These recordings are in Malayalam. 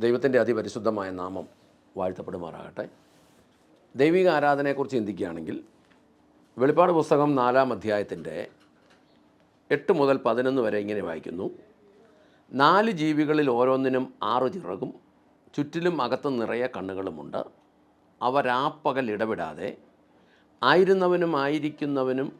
ദൈവത്തിന്റെ അതിപരിശുദ്ധമായ നാമം വാഴ്ത്തപ്പെടുമാറാകട്ടെ. ദൈവിക ആരാധനയെക്കുറിച്ച് ചിന്തിക്കുകയാണെങ്കിൽ വെളിപ്പാട് പുസ്തകം നാലാം അധ്യായത്തിന്റെ എട്ട് മുതൽ പതിനൊന്ന് വരെ ഇങ്ങനെ വായിക്കുന്നു. നാല് ജീവികളിൽ ഓരോന്നിനും ആറ് ചിറകും ചുറ്റിലും അകത്ത് നിറയെ കണ്ണുകളുമുണ്ട്. അവ രാപ്പകൽ ഇടപെടാതെ ആയിരുന്നവനും ആയിരിക്കുന്നവനും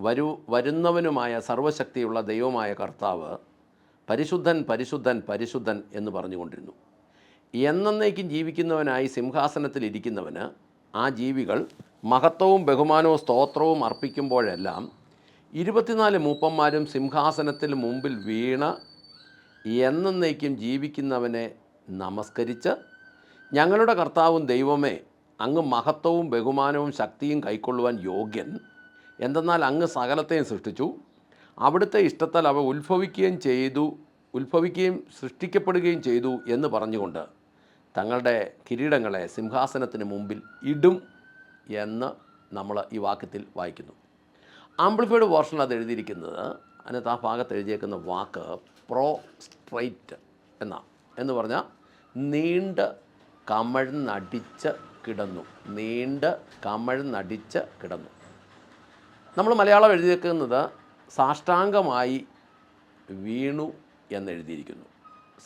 വരു വരുന്നവനുമായ സർവശക്തിയുള്ള ദൈവമായ കർത്താവ് പരിശുദ്ധൻ പരിശുദ്ധൻ പരിശുദ്ധൻ എന്ന് പറഞ്ഞുകൊണ്ടിരുന്നു. എന്നേക്കും ജീവിക്കുന്നവനായി സിംഹാസനത്തിൽ ഇരിക്കുന്നവന് ആ ജീവികൾ മഹത്വവും ബഹുമാനവും സ്തോത്രവും അർപ്പിക്കുമ്പോഴെല്ലാം ഇരുപത്തിനാല് മൂപ്പന്മാരും സിംഹാസനത്തിൽ മുമ്പിൽ വീണ് എന്നേക്കും ജീവിക്കുന്നവനെ നമസ്കരിച്ച് ഞങ്ങളുടെ കർത്താവും ദൈവമേ അങ്ങ് മഹത്വവും ബഹുമാനവും ശക്തിയും കൈക്കൊള്ളുവാൻ യോഗ്യൻ. എന്തെന്നാൽ അങ്ങ് സകലത്തെയും സൃഷ്ടിച്ചു. അവിടുത്തെ ഇഷ്ടത്താൽ അവ ഉത്ഭവിക്കുകയും ചെയ്തു ഉത്ഭവിക്കുകയും സൃഷ്ടിക്കപ്പെടുകയും ചെയ്തു എന്ന് പറഞ്ഞുകൊണ്ട് തങ്ങളുടെ കിരീടങ്ങളെ സിംഹാസനത്തിന് മുമ്പിൽ ഇടും എന്ന് നമ്മൾ ഈ വാക്യത്തിൽ വായിക്കുന്നു. ആംപ്ലിഫൈഡ് വേർഷൻ അത് എഴുതിയിരിക്കുന്നത് അതിനകത്ത് ആ ഭാഗത്ത് എഴുതിയേക്കുന്ന വാക്ക് പ്രോസ്ട്രൈറ്റ് എന്നാ. എന്ന് പറഞ്ഞാൽ നീണ്ട് കമഴ്ന്നടിച്ച് കിടന്നു നീണ്ട് കമഴ്ന്നടിച്ച് കിടന്നു. നമ്മൾ മലയാളം എഴുതിയേക്കുന്നത് സാഷ്ടാംഗമായി വീണു എന്നെഴുതിയിരിക്കുന്നു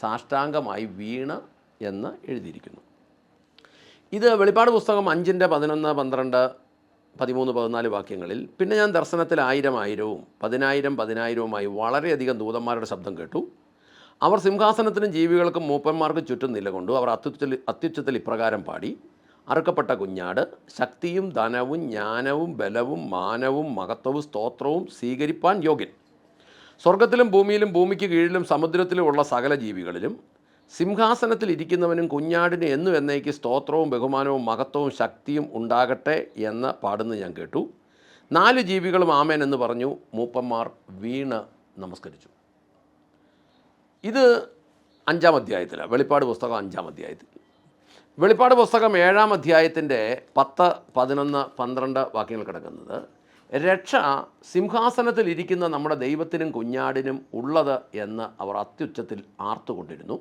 സാഷ്ടാംഗമായി വീണ് എന്ന് എഴുതിയിരിക്കുന്നു. ഇത് വെളിപ്പാട് പുസ്തകം അഞ്ചിന്റെ പതിനൊന്ന് പന്ത്രണ്ട് പതിമൂന്ന് പതിനാല് വാക്യങ്ങളിൽ പിന്നെ ഞാൻ ദർശനത്തിൽ ആയിരം ആയിരവും പതിനായിരം പതിനായിരവുമായി വളരെയധികം ദൂതന്മാരുടെ ശബ്ദം കേട്ടു. അവർ സിംഹാസനത്തിനും ജീവികൾക്കും മൂപ്പന്മാർക്കും ചുറ്റും നിലകൊണ്ടു. അവർ അത്യുച്ചത്തിൽ അത്യുച്ചത്തിൽ ഇപ്രകാരം പാടി. അറുക്കപ്പെട്ട കുഞ്ഞാട് ശക്തിയും ധനവും ജ്ഞാനവും ബലവും മാനവും മഹത്വവും സ്തോത്രവും സ്വീകരിപ്പാൻ യോഗ്യൻ. സ്വർഗത്തിലും ഭൂമിയിലും ഭൂമിക്ക് കീഴിലും സമുദ്രത്തിലും ഉള്ള സകല ജീവികളിലും സിംഹാസനത്തിൽ ഇരിക്കുന്നവനും കുഞ്ഞാടിന് എന്നും എന്നേക്ക് സ്തോത്രവും ബഹുമാനവും മഹത്വവും ശക്തിയും ഉണ്ടാകട്ടെ എന്ന് പാടുന്നത് ഞാൻ കേട്ടു. നാല് ജീവികളും ആമേൻ എന്ന് പറഞ്ഞു മൂപ്പന്മാർ വീണ് നമസ്കരിച്ചു. ഇത് അഞ്ചാം അധ്യായത്തിലാണ് വെളിപ്പാട് പുസ്തകം അഞ്ചാം അധ്യായത്തിൽ. വെളിപ്പാട് പുസ്തകം ഏഴാം അധ്യായത്തിന്റെ പത്ത് പതിനൊന്ന് പന്ത്രണ്ട് വാക്യങ്ങൾ കിടക്കുന്നത് രക്ഷ സിംഹാസനത്തിൽ ഇരിക്കുന്ന നമ്മുടെ ദൈവത്തിനും കുഞ്ഞാടിനും ഉള്ളത് എന്ന് അവർ അത്യുച്ചത്തിൽ ആർത്തുകൊണ്ടിരുന്നു.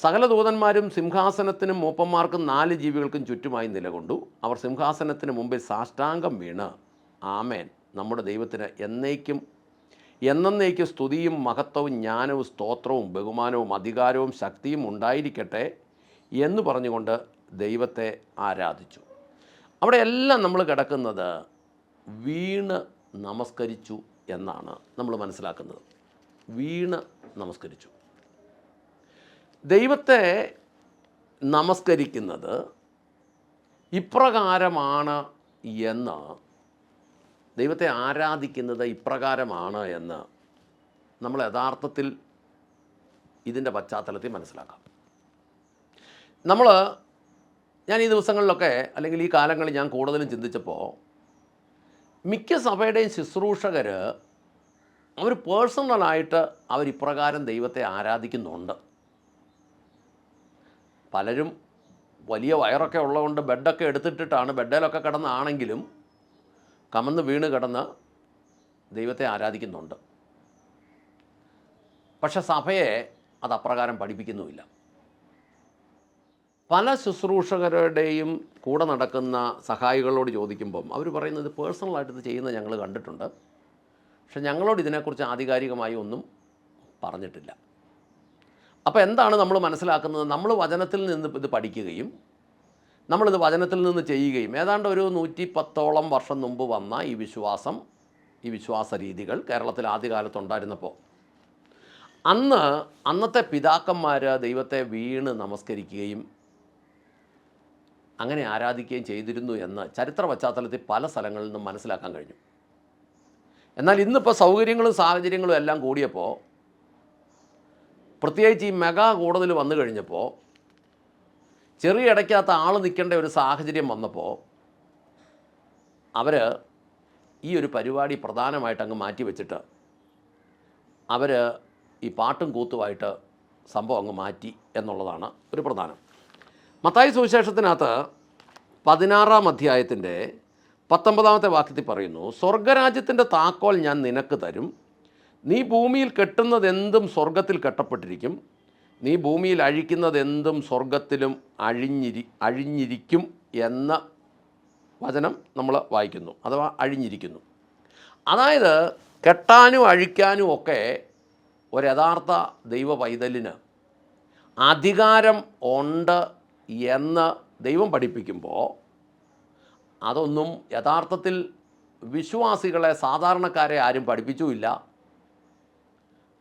സകല ദൂതന്മാരും സിംഹാസനത്തിനും മൂപ്പന്മാർക്കും നാല് ജീവികൾക്കും ചുറ്റുമായി നിലകൊണ്ടു. അവർ സിംഹാസനത്തിന് മുമ്പിൽ സാഷ്ടാംഗം വീണ്. ആമേൻ. നമ്മുടെ ദൈവത്തിന് എന്നേക്കും എന്നേക്കും സ്തുതിയും മഹത്വവും ജ്ഞാനവും സ്തോത്രവും ബഹുമാനവും അധികാരവും ശക്തിയും ഉണ്ടായിരിക്കട്ടെ. എന്ന് പറഞ്ഞുകൊണ്ട് ദൈവത്തെ ആരാധിച്ചു. അവിടെ എല്ലാം നമ്മൾ കിടക്കുന്നത് വീണ് നമസ്കരിച്ചു എന്നാണ് നമ്മൾ മനസ്സിലാക്കുന്നത്. വീണ് നമസ്കരിച്ചു. ദൈവത്തെ നമസ്കരിക്കുന്നത് ഇപ്രകാരമാണ് എന്ന് ദൈവത്തെ ആരാധിക്കുന്നത് ഇപ്രകാരമാണ് എന്ന് നമ്മൾ യഥാർത്ഥത്തിൽ ഇതിന്റെ പശ്ചാത്തലത്തിൽ മനസ്സിലാക്കാം. നമ്മൾ ഞാൻ ഈ ദിവസങ്ങളിലൊക്കെ അല്ലെങ്കിൽ ഈ കാലങ്ങളിൽ ഞാൻ കൂടുതലും ചിന്തിച്ചപ്പോൾ മിക്ക സഭയുടെയും ശുശ്രൂഷകർ അവർ പേഴ്സണലായിട്ട് അവർ ഇപ്രകാരം ദൈവത്തെ ആരാധിക്കുന്നുണ്ട്. പലരും വലിയ വയറൊക്കെ ഉള്ളതുകൊണ്ട് ബെഡൊക്കെ എടുത്തിട്ടിട്ടാണ് ബെഡിലൊക്കെ കിടന്നാണെങ്കിലും കമന്ന് വീണ് കിടന്ന് ദൈവത്തെ ആരാധിക്കുന്നുണ്ട്. പക്ഷെ സഭയെ അത് അപ്രകാരം പഠിപ്പിക്കുന്നുമില്ല. പല ശുശ്രൂഷകരുടെയും കൂടെ നടക്കുന്ന സഹായികളോട് ചോദിക്കുമ്പം അവർ പറയുന്നത് പേഴ്സണലായിട്ട് ഇത് ചെയ്യുന്നത് ഞങ്ങൾ കണ്ടിട്ടുണ്ട്. പക്ഷെ ഞങ്ങളോട് ഇതിനെക്കുറിച്ച് ആധികാരികമായി ഒന്നും പറഞ്ഞിട്ടില്ല. അപ്പോൾ എന്താണ് നമ്മൾ മനസ്സിലാക്കുന്നത്? നമ്മൾ വചനത്തിൽ നിന്ന് ഇത് പഠിക്കുകയും നമ്മളിത് വചനത്തിൽ നിന്ന് ചെയ്യുകയും ഏതാണ്ട് ഒരു നൂറ്റി പത്തോളം വർഷം മുമ്പ് വന്ന ഈ വിശ്വാസം ഈ വിശ്വാസ രീതികൾ കേരളത്തിൽ ആദ്യകാലത്തുണ്ടായിരുന്നപ്പോൾ. അന്ന് അന്നത്തെ പിതാക്കന്മാർ ദൈവത്തെ വീണ് നമസ്കരിക്കുകയും അങ്ങനെ ആരാധിക്കുകയും ചെയ്തിരുന്നു എന്ന് ചരിത്ര പശ്ചാത്തലത്തിൽ പല സ്ഥലങ്ങളിൽ നിന്നും മനസ്സിലാക്കാൻ കഴിഞ്ഞു. എന്നാൽ ഇന്നിപ്പോൾ സൗകര്യങ്ങളും സാഹചര്യങ്ങളും എല്ലാം കൂടിയപ്പോൾ പ്രത്യേകിച്ച് ഈ മെഗാ കൂടുതൽ വന്നു കഴിഞ്ഞപ്പോൾ ചെറിയ ഇടയ്ക്കകത്ത് ആൾ നിൽക്കേണ്ട ഒരു സാഹചര്യം വന്നപ്പോൾ അവർ ഈ ഒരു പരിപാടി പ്രധാനമായിട്ട് അങ്ങ് മാറ്റി വെച്ചിട്ട് അവർ ഈ പാട്ടും കൂത്തുമായിട്ട് സംഭവം അങ്ങ് മാറ്റി എന്നുള്ളതാണ് ഒരു പ്രധാനം. മത്തായി സുവിശേഷത്തിനകത്ത് പതിനാറാം അധ്യായത്തിന്റെ പത്തൊമ്പതാമത്തെ വാക്യത്തിൽ പറയുന്നു സ്വർഗരാജ്യത്തിന്റെ താക്കോൽ ഞാൻ നിനക്ക് തരും. നീ ഭൂമിയിൽ കെട്ടുന്നതെന്തും സ്വർഗത്തിൽ കെട്ടപ്പെട്ടിരിക്കും. നീ ഭൂമിയിൽ അഴിക്കുന്നതെന്തും സ്വർഗത്തിലും അഴിഞ്ഞിരി അഴിഞ്ഞിരിക്കും എന്ന വചനം നമ്മൾ വായിക്കുന്നു അഥവാ അഴിഞ്ഞിരിക്കുന്നു. അതായത് കെട്ടാനും അഴിക്കാനും ഒക്കെ ഒരു യഥാർത്ഥ ദൈവ പൈതലിന് അധികാരം ഉണ്ട് എന്ന് ദൈവം പഠിപ്പിക്കുമ്പോൾ അതൊന്നും യഥാർത്ഥത്തിൽ വിശ്വാസികളെ സാധാരണക്കാരെ ആരും പഠിപ്പിച്ചുമില്ല.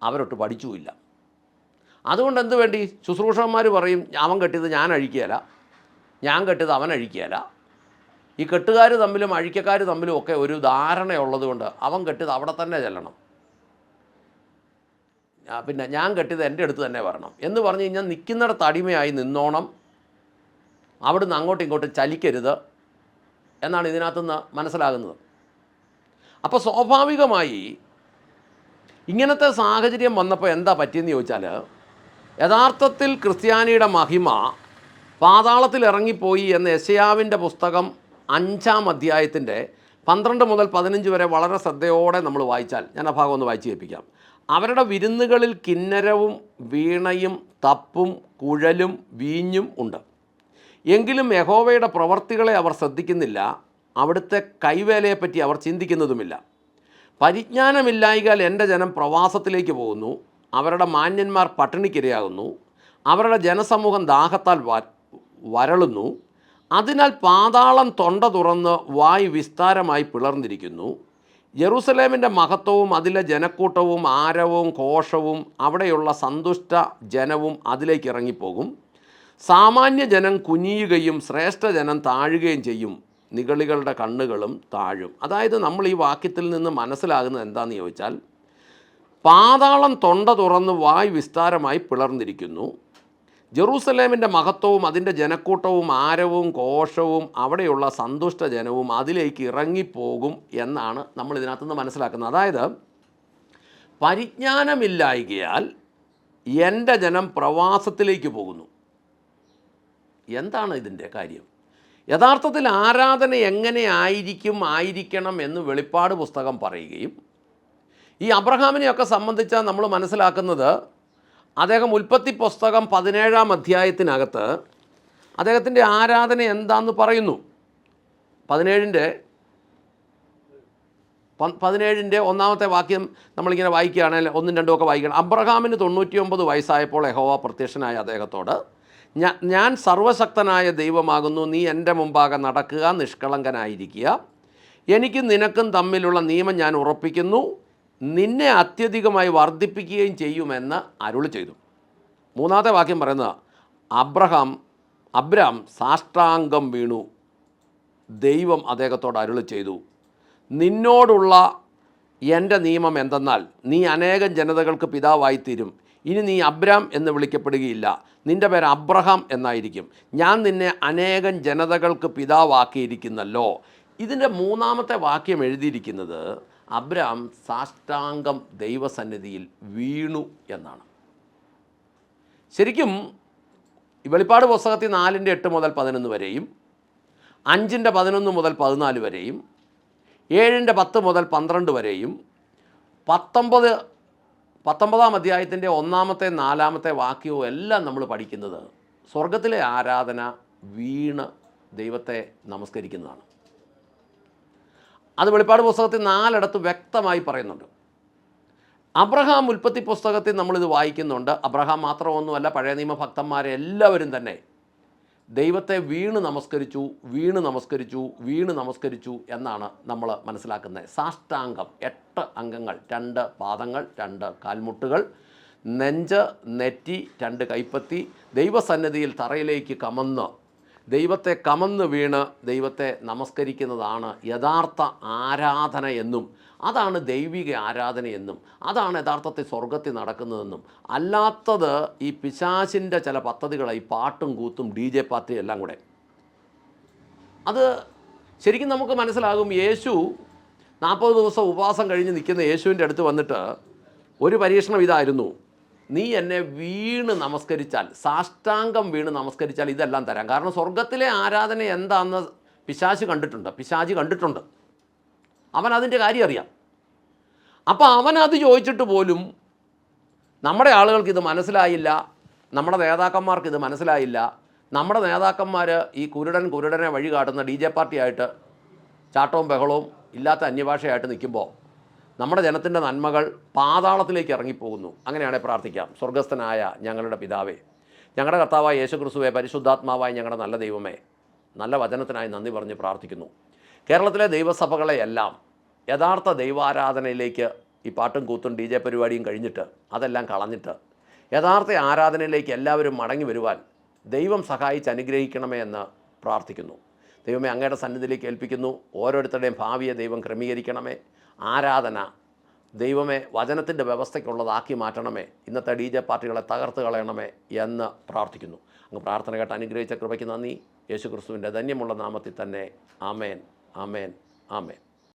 അവരൊട്ട് പഠിച്ചുമില്ല. അതുകൊണ്ട് എന്ത് വേണ്ടി? ശുശ്രൂഷന്മാർ പറയും അവൻ കെട്ടിയത് ഞാൻ അഴിക്കുകയില്ല. ഞാൻ കെട്ടിയത് അവൻ അഴിക്കുകയില്ല. ഈ കെട്ടുകാർ തമ്മിലും അഴിക്കക്കാർ തമ്മിലും ഒക്കെ ഒരു ധാരണയുള്ളത് കൊണ്ട് അവൻ കെട്ടിയത് അവിടെ തന്നെ ചെല്ലണം. പിന്നെ ഞാൻ കെട്ടിയത് എന്റെ അടുത്ത് തന്നെ വരണം എന്ന് പറഞ്ഞു കഴിഞ്ഞാൽ നിൽക്കുന്നിടത്ത് അടിമയായി നിന്നോണം. അവിടുന്ന് അങ്ങോട്ടും ഇങ്ങോട്ടും ചലിക്കരുത് എന്നാണ് ഇതിനകത്തുനിന്ന് മനസ്സിലാകുന്നത്. അപ്പോൾ സ്വാഭാവികമായി ഇങ്ങനത്തെ സാഹചര്യം വന്നപ്പോൾ എന്താ പറ്റിയെന്ന് ചോദിച്ചാൽ യഥാർത്ഥത്തിൽ ക്രിസ്ത്യാനിയുടെ മഹിമ പാതാളത്തിൽ ഇറങ്ങിപ്പോയി എന്ന യശയാവിന്റെ പുസ്തകം അഞ്ചാം അധ്യായത്തിന്റെ പന്ത്രണ്ട് മുതൽ പതിനഞ്ച് വരെ വളരെ ശ്രദ്ധയോടെ നമ്മൾ വായിച്ചാൽ ഞാൻ ആ ഭാഗം ഒന്ന് വായിച്ച് കേൾപ്പിക്കാം. അവരുടെ വിരുന്നുകളിൽ കിന്നരവും വീണയും തപ്പും കുഴലും വീഞ്ഞും ഉണ്ട്. എങ്കിലും യഹോവയുടെ പ്രവർത്തികളെ അവർ ശ്രദ്ധിക്കുന്നില്ല അവിടുത്തെ കൈവേലയെപ്പറ്റി അവർ ചിന്തിക്കുന്നതുമില്ല. പരിജ്ഞാനമില്ലായികാൽ എന്റെ ജനം പ്രവാസത്തിലേക്ക് പോകുന്നു അവരുടെ മാന്യന്മാർ പട്ടിണിക്കിരയാകുന്നു അവരുടെ ജനസമൂഹം ദാഹത്താൽ വരളുന്നു അതിനാൽ പാതാളം തൊണ്ട തുറന്ന് വായു വിസ്താരമായി പിളർന്നിരിക്കുന്നു. ജെറൂസലേമിന്റെ മഹത്വവും അതിലെ ജനക്കൂട്ടവും ആരവവും കോഷവും അവിടെയുള്ള സന്തുഷ്ട ജനവും അതിലേക്ക് ഇറങ്ങിപ്പോകും. സാമാന്യ ജനം കുനിയുകയും ശ്രേഷ്ഠ ജനം താഴുകയും ചെയ്യും. നിഗളികളുടെ കണ്ണുകളും താഴും. അതായത് നമ്മൾ ഈ വാക്യത്തിൽ നിന്ന് മനസ്സിലാകുന്നത് എന്താണെന്ന് ചോദിച്ചാൽ പാതാളം തൊണ്ട തുറന്ന് വായ് വിസ്താരമായി പിളർന്നിരിക്കുന്നു. ജെറൂസലേമിന്റെ മഹത്വവും അതിന്റെ ജനക്കൂട്ടവും ആരവും കോഷവും അവിടെയുള്ള സന്തുഷ്ട ജനവും അതിലേക്ക് ഇറങ്ങിപ്പോകും എന്നാണ് നമ്മൾ ഇതിനകത്തു നിന്ന് മനസ്സിലാക്കുന്നത്. അതായത് പരിജ്ഞാനമില്ലായികയാൽ എന്റെ ജനം പ്രവാസത്തിലേക്ക് പോകുന്നു. എന്താണ് ഇതിന്റെ കാര്യം? യഥാർത്ഥത്തിൽ ആരാധന എങ്ങനെ ആയിരിക്കും ആയിരിക്കണം എന്ന് വെളിപ്പാട് പുസ്തകം പറയുകയും ഈ അബ്രഹാമിനെയൊക്കെ സംബന്ധിച്ച നമ്മൾ മനസ്സിലാക്കുന്നത് അദ്ദേഹം ഉൽപ്പത്തി പുസ്തകം പതിനേഴാം അധ്യായത്തിനകത്ത് അദ്ദേഹത്തിന്റെ ആരാധന എന്താന്ന് പറയുന്നു. പതിനേഴിന്റെ പതിനേഴിന്റെ ഒന്നാമത്തെ വാക്യം നമ്മളിങ്ങനെ വായിക്കുകയാണെങ്കിൽ ഒന്നും രണ്ടും ഒക്കെ വായിക്കണം. അബ്രഹാമിന് തൊണ്ണൂറ്റിയൊമ്പത് വയസ്സായപ്പോൾ യഹോവ പ്രത്യക്ഷനായ അദ്ദേഹത്തോട് "ഞാ- ഞാൻ സർവശക്തനായ ദൈവമാകുന്നു. നീ എന്റെ മുമ്പാകെ നടക്കുക നിഷ്കളങ്കനായിരിക്കുക. എനിക്കും നിനക്കും തമ്മിലുള്ള നിയമം ഞാൻ ഉറപ്പിക്കുന്നു. നിന്നെ അത്യധികമായി വർദ്ധിപ്പിക്കുകയും ചെയ്യുമെന്ന് അരുൾ ചെയ്തു. മൂന്നാമത്തെ വാക്യം പറയുന്നത് അബ്രഹാം അബ്രാം സാഷ്ടാംഗം വീണു. ദൈവം അദ്ദേഹത്തോട് അരുൾ ചെയ്തു. നിന്നോടുള്ള എന്റെ നിയമം എന്തെന്നാൽ നീ അനേകം ജനതകൾക്ക് പിതാവായിത്തീരും. ഇനി നീ അബ്രാം എന്ന് വിളിക്കപ്പെടുകയില്ല. നിന്റെ പേര് അബ്രഹാം എന്നായിരിക്കും. ഞാൻ നിന്നെ അനേകം ജനതകൾക്ക് പിതാവാക്കിയിരിക്കുന്നല്ലോ. ഇതിന്റെ മൂന്നാമത്തെ വാക്യം എഴുതിയിരിക്കുന്നത് അബ്രാം സാഷ്ടാംഗം ദൈവസന്നിധിയിൽ വീണു എന്നാണ്. ശരിക്കും വെളിപ്പാട് പുസ്തകത്തിൽ നാലിന്റെ എട്ട് മുതൽ പതിനൊന്ന് വരെയും അഞ്ചിന്റെ പതിനൊന്ന് മുതൽ പതിനാല് വരെയും ഏഴിന്റെ പത്ത് മുതൽ പന്ത്രണ്ട് വരെയും പത്തൊമ്പത് പത്തൊമ്പതാം അധ്യായത്തിന്റെ ഒന്നാമത്തെ നാലാമത്തെ വാക്യവും എല്ലാം നമ്മൾ പഠിക്കുന്നത് സ്വർഗത്തിലെ ആരാധന വീണ് ദൈവത്തെ നമസ്കരിക്കുന്നതാണ്. അത് വെളിപ്പാട് പുസ്തകത്തിൽ നാലിടത്ത് വ്യക്തമായി പറയുന്നുണ്ട്. അബ്രഹാം ഉൽപ്പത്തി പുസ്തകത്തിൽ നമ്മളിത് വായിക്കുന്നുണ്ട്. അബ്രഹാം മാത്രമൊന്നുമല്ല പഴയ നിയമ ഭക്തന്മാരെ എല്ലാവരും തന്നെ ദൈവത്തെ വീണ് നമസ്കരിച്ചു വീണ് നമസ്കരിച്ചു വീണ് നമസ്കരിച്ചു എന്നാണ് നമ്മൾ മനസ്സിലാക്കുന്നത്. സാഷ്ടാംഗം. എട്ട് അംഗങ്ങൾ രണ്ട് പാദങ്ങൾ രണ്ട് കാൽമുട്ടുകൾ. നെഞ്ച് നെറ്റി രണ്ട് കൈപ്പത്തി. ദൈവസന്നിധിയിൽ തറയിലേക്ക് കമന്ന് ദൈവത്തെ കമന്ന് വീണ് ദൈവത്തെ നമസ്കരിക്കുന്നതാണ് യഥാർത്ഥ ആരാധന എന്നും അതാണ് ദൈവിക ആരാധന എന്നും അതാണ് യഥാർത്ഥത്തിൽ സ്വർഗത്തിൽ നടക്കുന്നതെന്നും. അല്ലാത്തത് ഈ പിശാചിന്റെ ചില പദ്ധതികളായി പാട്ടും കൂത്തും ഡി ജെ പാർട്ടിയും എല്ലാം കൂടെ. അത് ശരിക്കും നമുക്ക് മനസ്സിലാകും യേശു നാൽപ്പത് ദിവസം ഉപവാസം കഴിഞ്ഞ് നിൽക്കുന്ന യേശുവിന്റെ അടുത്ത് വന്നിട്ട് ഒരു പരീക്ഷണം ഇതായിരുന്നു. നീ എന്നെ വീണ് നമസ്കരിച്ചാൽ സാഷ്ടാംഗം വീണ് നമസ്കരിച്ചാൽ ഇതെല്ലാം തരാം. കാരണം സ്വർഗത്തിലെ ആരാധന എന്താണെന്ന് പിശാച് കണ്ടിട്ടുണ്ട്. പിശാചി കണ്ടിട്ടുണ്ട്. അവൻ അതിന്റെ കാര്യം അറിയാം. അപ്പോൾ അവനത് ചോദിച്ചിട്ട് പോലും നമ്മുടെ ആളുകൾക്ക് ഇത് മനസ്സിലായില്ല നമ്മുടെ നേതാക്കന്മാർക്ക് ഇത് മനസ്സിലായില്ല. നമ്മുടെ നേതാക്കന്മാർ ഈ കുരുടൻ കുരുടനെ വഴി കാട്ടുന്ന ഡി ജെ പാർട്ടിയായിട്ട് ചാട്ടവും ബഹളവും ഇല്ലാത്ത അന്യഭാഷയായിട്ട് നിൽക്കുമ്പോൾ നമ്മുടെ ജനത്തിന്റെ നന്മകൾ പാതാളത്തിലേക്ക് ഇറങ്ങിപ്പോകുന്നു. അങ്ങനെയാണെ പ്രാർത്ഥിക്കാം. സ്വർഗസ്ഥനായ ഞങ്ങളുടെ പിതാവേ ഞങ്ങളുടെ കർത്താവായ യേശു ക്രിസ്തുവെ പരിശുദ്ധാത്മാവായ ഞങ്ങളുടെ നല്ല ദൈവമേ നല്ല വചനത്തിനായി നന്ദി പറഞ്ഞ് പ്രാർത്ഥിക്കുന്നു. കേരളത്തിലെ ദൈവസഭകളെയെല്ലാം യഥാർത്ഥ ദൈവാരാധനയിലേക്ക് ഈ പാട്ടും കൂത്തും ഡി ജെ പരിപാടിയും കഴിഞ്ഞിട്ട് അതെല്ലാം കളഞ്ഞിട്ട് യഥാർത്ഥ ആരാധനയിലേക്ക് എല്ലാവരും മടങ്ങി വരുവാൻ ദൈവം സഹായിച്ച് അനുഗ്രഹിക്കണമേ എന്ന് പ്രാർത്ഥിക്കുന്നു. ദൈവമേ അങ്ങയുടെ സന്നിധിയിലേക്ക് ഏൽപ്പിക്കുന്നു. ഓരോരുത്തരുടെയും ഭാവിയെ ദൈവം ക്രമീകരിക്കണമേ. ആരാധന ദൈവമേ വചനത്തിന്റെ വ്യവസ്ഥയ്ക്കുള്ളതാക്കി മാറ്റണമേ ഇന്നത്തെ ഡി ജെ പാർട്ടികളെ തകർത്ത് കളയണമേ എന്ന് പ്രാർത്ഥിക്കുന്നു. അങ്ങ് പ്രാർത്ഥന കേട്ട് അനുഗ്രഹിച്ച കൃപയ്ക്ക് നന്ദി. യേശുക്രിസ്തുവിന്റെ ധന്യമുള്ള നാമത്തിൽ തന്നെ ആമേൻ ആമേൻ ആമേൻ.